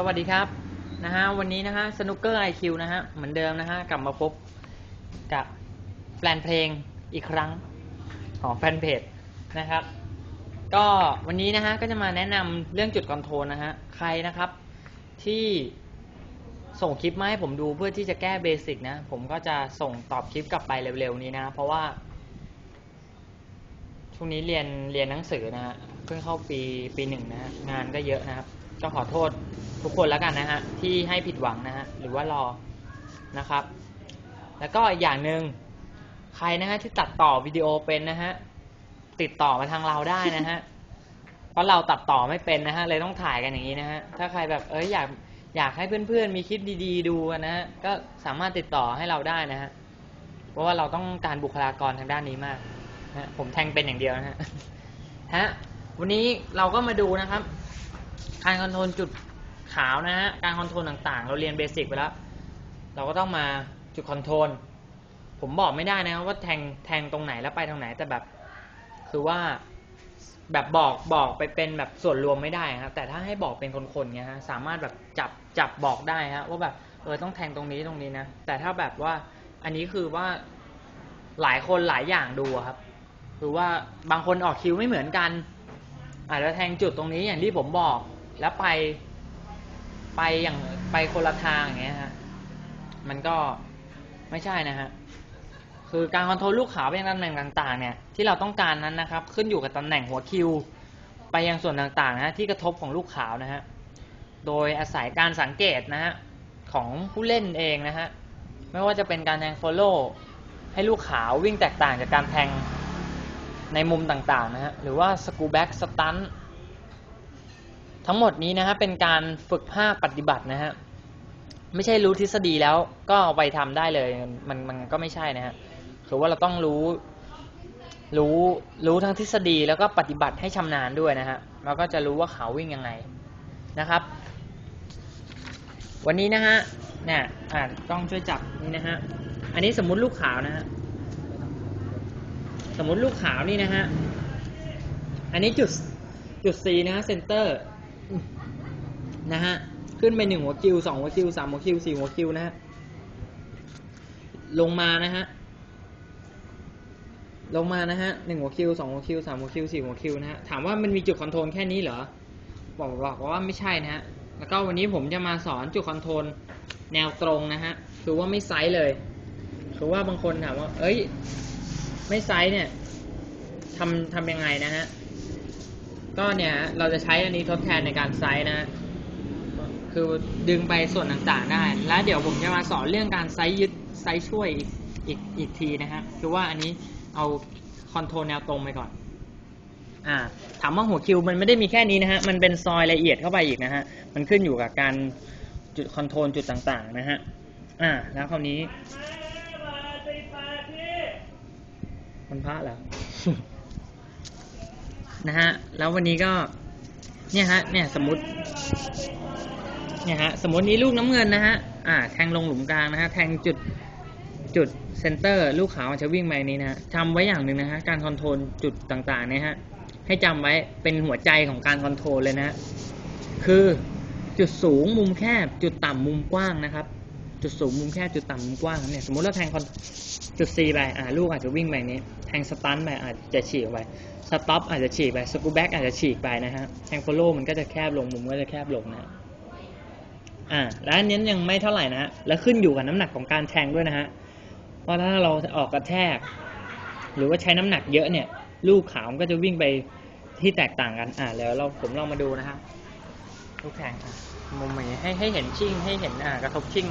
สวัสดีครับนะฮะวันนี้นะฮะสนุกเกอร์ไอคิวนะฮะเหมือนเดิมนะฮะกลับมาพบกับแฟนเพลงอีกครั้งของแฟนเพจนะครับ ก็วันนี้นะฮะก็จะมาแนะนำเรื่องจุดคอนโทรลนะฮะใครนะครับที่ส่งคลิปมาให้ผมดูเพื่อที่จะแก้เบสิกนะ ผมก็จะส่งตอบคลิปกลับไปเร็วๆนี้นะ เพราะว่า ช่วงนี้เรียนเรียนหนังสือนะฮะเพิ่งเข้าปีปีหนึ่งนะฮะงานก็เยอะนะครับก็ขอโทษ ทุกคนแล้วกันนะฮะที่ให้ผิดหวังนะฮะหรือว่ารอนะครับ แล้วก็อีกอย่างหนึ่งใครนะฮะที่ตัดต่อวิดีโอเป็นนะฮะติดต่อมาทางเราได้นะฮะเพราะเราตัดต่อไม่เป็นนะฮะเลยต้องถ่ายกันอย่างนี้นะฮะถ้าใครแบบเอ้ยอยากอยากให้เพื่อนๆมีคลิปดี ๆ ดูนะฮะก็สามารถติดต่อให้เราได้นะฮะเพราะว่าเราต้องการบุคลากรทางด้านนี้มากนะฮะผมแทงเป็นอย่างเดียวนะฮะฮะวันนี้เราก็มาดูนะครับ การคอนโทรลจุดาวนะฮะ การคอนโทรลต่างๆ เราเรียนเบสิกไปแล้ว เราก็ต้องมาจุดคอนโทรล ผมบอกไม่ได้นะครับว่าแทงแทงตรงไหนแล้วไปตรงไหน แต่แบบ คือว่าแบบบอกบอกไปเป็นแบบส่วนรวมไม่ได้ครับ แต่ถ้าให้บอกเป็นคนๆเงี้ยฮะ สามารถแบบจับจับบอกได้ฮะว่าแบบเออต้องแทงตรงนี้ตรงนี้นะ แต่ถ้าแบบว่าอันนี้คือว่าหลายคนหลายอย่างดูครับ คือว่าบางคนออกคิวไม่เหมือนกันอาจจะแทงจุดตรงนี้อย่างที่ผมบอกแล้วไป ไปอย่างไปคนละทางอย่างเงี้ยฮะมันก็ไม่ใช่นะฮะคือการคอนโทรลลูกขาวไปยังตำแหน่งต่างๆ เนี่ยที่เราต้องการนั้นนะครับ ขึ้นอยู่กับตำแหน่งหัวคิว ไปยังส่วนต่างๆนะฮะที่กระทบของลูกขาวนะฮะโดยอาศัยการสังเกตนะฮะของผู้เล่นเองนะฮะไม่ว่าจะเป็นการแทงโฟโล่ให้ลูกขาววิ่งแตกต่างจากการแทงในมุมต่างๆนะฮะหรือว่าสกูแบ็กสตันท ทั้งหมดนี้นะฮะเป็นการฝึกภาคปฏิบัตินะฮะไม่ใช่รู้ทฤษฎีแล้วก็ไปทำได้เลยมันมันก็ไม่ใช่นะฮะคือว่าเราต้องรู้รู้รู้ทั้งทฤษฎีแล้วก็ปฏิบัติให้ชำนาญด้วยนะฮะเราก็จะรู้ว่าเขาวิ่งยังไงนะครับ วันนี้นะฮะเนี่ยอ่ากล้องช่วยจับนี่นะฮะอันนี้สมมุติลูกขาวนะฮะสมมติลูกขาวนี่นะฮะอันนี้จุดจุด C นะฮะเซนเตอร์ นะฮะ ขึ้นไปหนึ่งหัวคิวสองหัวคิวสามหัวคิวสี่หัวคิวนะฮะ ลงมานะฮะ ลงมานะฮะหนึ่งหัวคิวสองหัวคิวสามหัวคิวสี่หัวคิวนะฮะ ถามว่ามันมีจุดคอนโทรลแค่นี้เหรอ บอกบอกว่าไม่ใช่นะฮะ แล้วก็วันนี้ผมจะมาสอนจุดคอนโทรลแนวตรงนะฮะ คือว่าไม่ไซส์เลย คือว่าบางคนถามว่า เอ้ย ไม่ไซส์เนี่ยทำทำยังไงนะฮะ ก็เนี่ยเราจะใช้อันนี้ทดแทนในการไซส์นะฮะ คือดึงไปส่วนต่างๆได้ แล้วเดี๋ยวผมจะมาสอนเรื่องการไซส์ยึดไซส์ช่วยอีกอีกอีกทีนะฮะคือว่าอันนี้เอาคอนโทรลแนวตรงไปก่อน อ่า ถามว่าหัวคิวมันไม่ได้มีแค่นี้นะฮะ มันเป็นซอยละเอียดเข้าไปอีกนะฮะ มันขึ้นอยู่กับการจุดคอนโทรลจุดต่างๆนะฮะ อ่า แล้วคราวนี้ มันพระเหรอ นะฮะ แล้ววันนี้ก็ เนี่ยฮะ เนี่ยสมมติ เนี่ยฮะสมมตินี้ลูกน้ำเงินนะฮะอ่าแทงลงหลุมกลางนะฮะแทงจุดจุดเซนเตอร์ ลูกขาวจะวิ่งไปนี้นะฮะจำไว้อย่างหนึ่งนะฮะการคอนโทรลจุดต่างๆเนี่ยฮะให้จำไว้เป็นหัวใจของการคอนโทรลเลยนะฮะคือจุดสูงมุมแคบ จุดต่ำมุมกว้างนะครับ จุดสูงมุมแคบจุดต่ำมุมกว้างเนี่ยสมมติเราแทงคอนจุด C ไปอ่าลูกอาจจะวิ่งไปนี้ แทงสตันไปอาจจะฉีกไปสต็อปอาจจะฉีกไปสกูแบ็กอาจจะฉีกไปนะฮะแทงโฟโล่มันก็จะแคบลงมุมก็จะแคบลงนะ อ่าแล้วอันนี้ยังไม่เท่าไหร่นะฮะแล้วขึ้นอยู่กับน้ำหนักของการแทงด้วยนะฮะเพราะถ้าเราออกกระแทก หรือว่าใช้น้ำหนักเยอะเนี่ย ลูกขาวมันก็จะวิ่งไปที่แตกต่างกัน อ่าแล้วเราผมลองมาดูนะฮะลูกแทงอะมุมนี้ให้ให้เห็นชิ่งให้เห็นอ่ากระทบชิ่ง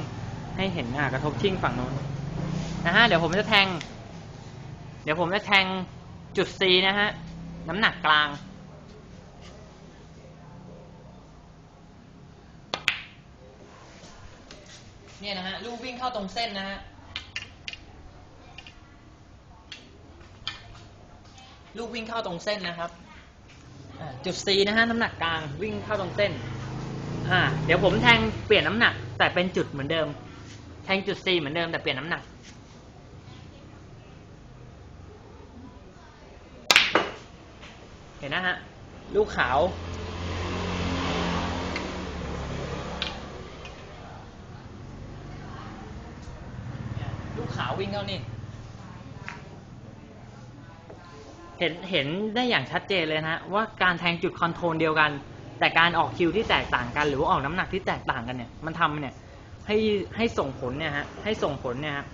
ให้เห็นอ่ากระทบชิ่งฝั่งโน้นนะฮะเดี๋ยวผมจะแทง เดี๋ยวผมจะแทงจุด C นะฮะน้ำหนักกลาง เนี่ยนะฮะลูกวิ่งเข้าตรงเส้นนะฮะลูกวิ่งเข้าตรงเส้นนะครับจุด C นะฮะน้ำหนักกลางวิ่งเข้าตรงเส้นอ่าเดี๋ยวผมแทงเปลี่ยนน้ำหนัก แต่เป็นจุดเหมือนเดิม แทงจุด C เหมือนเดิมแต่เปลี่ยนน้ำหนักเห็นนะฮะลูกขาว วิ่งเข้านี่เห็นเห็นได้อย่างชัดเจนเลยนะว่าการแทงจุดคอนโทรลเดียวกัน แต่การออกคิวที่แตกต่างกัน หรือว่าออกน้ำหนักที่แตกต่างกันเนี่ย มันทำเนี่ย ให้ให้ส่งผลเนี่ยฮะให้ส่งผลเนี่ยฮะ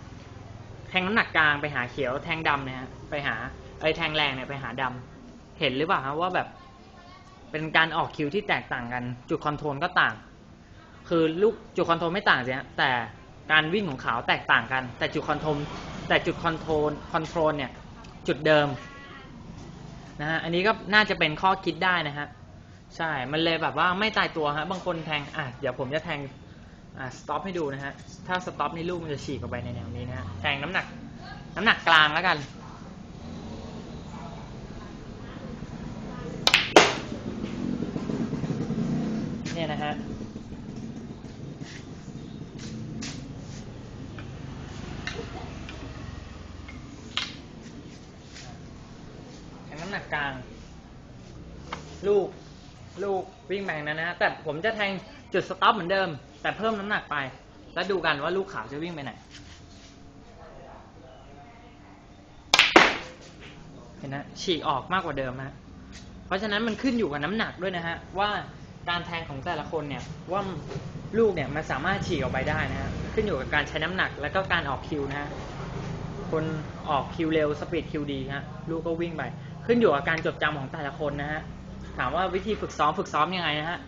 แทงน้ำหนักกลางไปหาเขียวแทงดำเนี่ยฮะไปหาไอ้แทงแรงเนี่ยไปหาดำเห็นหรือเปล่าฮะว่าแบบเป็นการออกคิวที่แตกต่างกัน จุดคอนโทรลก็ต่าง คือลูกจุดคอนโทรลไม่ต่างสิฮะแต่ การวิ่งของเขาแตกต่างกัน แต่จุดคอนโทรลแต่จุดคอนโทรลคอนโทรลเนี่ยจุดเดิมนะฮะอันนี้ก็น่าจะเป็นข้อคิดได้นะฮะใช่ มันเลยแบบว่าไม่ตายตัวฮะบางคนแทงอะเดี๋ยวผมจะแทงอะสต็อปให้ดูนะฮะถ้าสต็อปนี่ลูกมันจะฉีกออกไปในแนวนี้นะฮะแทงน้ำหนัก น้ำหนักกลางแล้วกัน เนี่ยนะฮะ แทงน้ำหนั กกลาง ลูก ลูกวิ่งแบงนั้นนะฮะแต่ผมจะแทงจุดสต็อปเหมือนเดิม แต่เพิ่มน้ำหนักไป แล้วดูกันว่าลูกขาวจะวิ่งไปไหน เห็นนะฉีกออกมากกว่าเดิมนะ เพราะฉะนั้นมันขึ้นอยู่กับน้ำหนักด้วยนะฮะ ว่าการแทงของแต่ละคนเนี่ยว่าลูกเนี่ยมันสามารถฉีกออกไปได้นะฮะขึ้นอยู่กับการใช้น้ำหนักแล้วก็การออกคิวนะฮะคนออกคิวเร็วสปีดคิวดีฮะลูกก็วิ่งไป ขึ้นอยู่กับการจดจำของแต่ละคนนะฮะ ถามว่าวิธีฝึกซ้อมฝึกซ้อมยังไงนะฮะ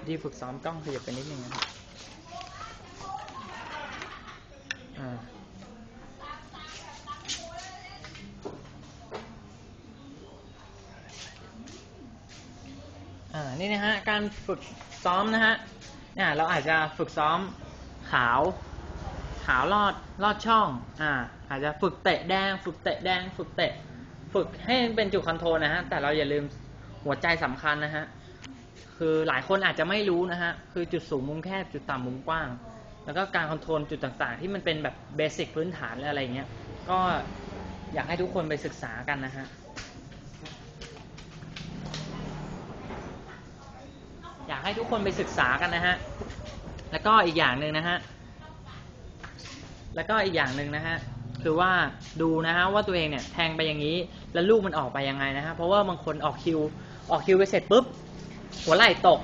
วิธีฝึกซ้อมกล้องขยับไปนิดนึงนะครับอ่า นี่นะฮะ การฝึกซ้อมนะฮะ เนี่ยเราอาจจะฝึกซ้อมขาว ขาวลอดลอดช่อง อ่า อาจจะฝึกเตะแดง ฝึกเตะแดง ฝึกเตะ ฝึกให้เป็นจุดคอนโทรลนะฮะ แต่เราอย่าลืมหัวใจสำคัญนะฮะ คือหลายคนอาจจะไม่รู้นะฮะ คือจุดสูงมุมแคบ จุดต่ำมุมกว้าง แล้วก็การคอนโทรลจุดต่างๆ ที่มันเป็นแบบเบสิกพื้นฐานอะไรเงี้ย ก็อยากให้ทุกคนไปศึกษากันนะฮะ อยากให้ทุกคนไปศึกษากันนะฮะ แล้วก็อีกอย่างหนึ่งนะฮะ แล้วก็อีกอย่างหนึ่งนะฮะคือว่าดูนะฮะว่าตัวเองเนี่ยแทงไปอย่างนี้ แล้วลูกมันออกไปยังไงนะฮะเพราะว่าบางคนออกคิวออกคิวไปเสร็จปุ๊บหัวไหล่ตก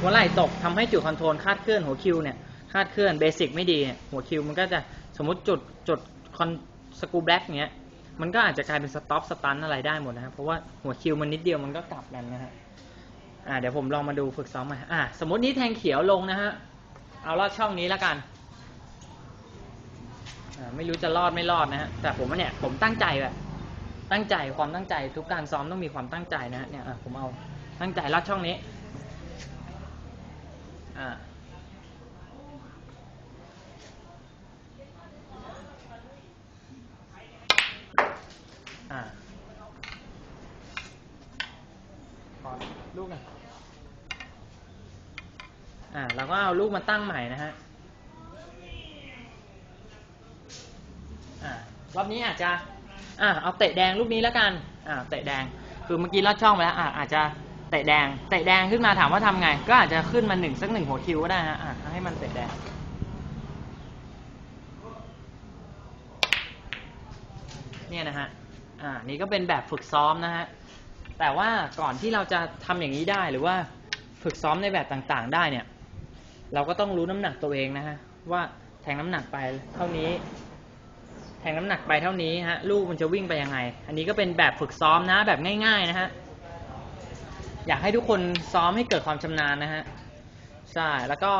หัวไหล่ตกทำให้จุดคอนโทรลคาดเคลื่อนหัวคิวเนี่ยคาดเคลื่อนเบสิกไม่ดีเนี่ยหัวคิวมันก็จะสมมติจุดจุดคอนสกูแบล็กเนี้ยมันก็อาจจะกลายเป็นสต็อปสตันอะไรได้หมดนะครับเพราะว่าหัวคิวมันนิดเดียวมันก็กลับกันนะฮะอ่าเดี๋ยวผมลองมาดูฝึกซ้อมมาอ่าสมมตินี้แทงเขียวลงนะฮะเอาลอดช่องนี้แล้วกัน ไม่รู้จะรอดไม่รอดนะฮะแต่ผมว่าเนี่ยผมตั้งใจแบบ ตั้งใจความตั้งใจทุกการซ้อมต้องมีความตั้งใจนะฮะเนี่ยผมเอาตั้งใจลอดช่องนี้ อ่าอ่าขอลูกน่อยอ่าเราก็เอาลูกมาตั้งใหม่นะฮะ อ่าร อบนี้อาจจะอ่าเอาเตะแดงลูกนี้แล้วกันอ่าเตะแดง คือเมื่อกี้ลอดช่องไปแล้วอ่าอาจจะเตะแดง เตะแดงขึ้นมาถามว่าทำไง ก็อาจจะขึ้นมาหนึ่งสักหนึ่งหัวคิวก็ได้ฮะอ่าให้มันเตะแดงเนี่ยนะฮะ อ่า นี่ก็เป็นแบบฝึกซ้อมนะฮะ แต่ว่าก่อนที่เราจะทำอย่างนี้ได้หรือว่าฝึกซ้อมในแบบต่างๆ ได้เนี่ย เราก็ต้องรู้น้ำหนักตัวเองนะฮะว่าแทงน้ำหนักไปเท่านี้ แทงน้ำหนักไปเท่านี้ฮะลูกมันจะวิ่งไปยังไง อันนี้ก็เป็นแบบฝึกซ้อมนะแบบง่าย ๆนะฮะอยากให้ทุกคนซ้อมให้เกิดความชำนาญนะฮะใช่แล้วก็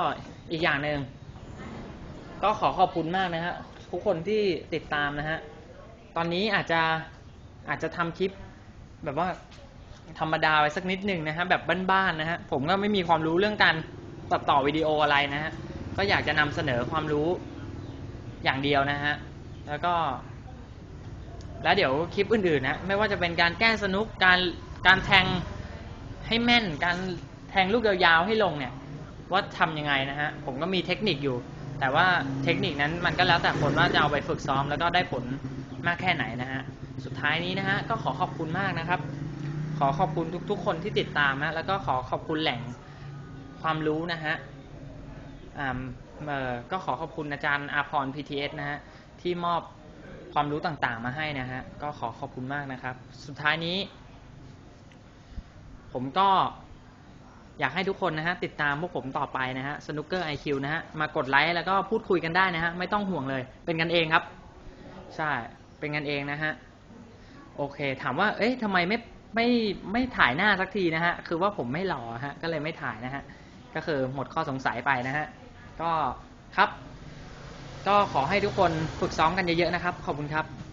อีกอย่างหนึ่งก็ขอขอบคุณมากนะฮะทุกคนที่ติดตามนะฮะตอนนี้อาจจะอาจจะทำคลิปแบบว่าธรรมดาไปสักนิดหนึ่งนะฮะแบบบ้านๆนะฮะผมก็ไม่มีความรู้เรื่องการตัดต่อวิดีโออะไรนะฮะก็อยากจะนำเสนอความรู้อย่างเดียวนะฮะ แล้วก็ แล้วเดี๋ยวคลิปอื่นๆนะ ไม่ว่าจะเป็นการแก้สนุกการการแทงให้แม่น การแทงลูกยาวๆให้ลงเนี่ย ว่าทำยังไงนะฮะ ผมก็มีเทคนิคอยู่ แต่ว่าเทคนิคนั้นมันก็แล้วแต่คนว่าจะเอาไปฝึกซ้อม แล้วก็ได้ผลมากแค่ไหนนะฮะ สุดท้ายนี้นะฮะ ก็ขอขอบคุณมากนะครับ ขอขอบคุณทุก ๆ คนที่ติดตามนะแล้วก็ขอขอบคุณแหล่งความรู้นะฮะอ่าเออก็ขอขอบคุณอาจารย์อาพร PTS นะฮะ ที่มอบความรู้ต่างๆ มาให้นะฮะ ก็ขอขอบคุณมากนะครับ สุดท้ายนี้ ผมก็อยากให้ทุกคนนะฮะ ติดตามพวกผมต่อไปนะฮะสนุกเกอร์ไอคิวนะฮะ มากดไลค์แล้วก็พูดคุยกันได้นะฮะ ไม่ต้องห่วงเลย เป็นกันเองครับ ใช่ เป็นกันเองนะฮะ โอเค ถามว่า เอ๊ะทำไมไม่ไม่ไม่ถ่ายหน้าสักทีนะฮะ คือว่าผมไม่หล่อฮะ ก็เลยไม่ถ่ายนะฮะ ก็คือหมดข้อสงสัยไปนะฮะ ก็ครับ ก็ขอให้ทุกคนฝึกซ้อมกันเยอะๆนะครับ ขอบคุณครับ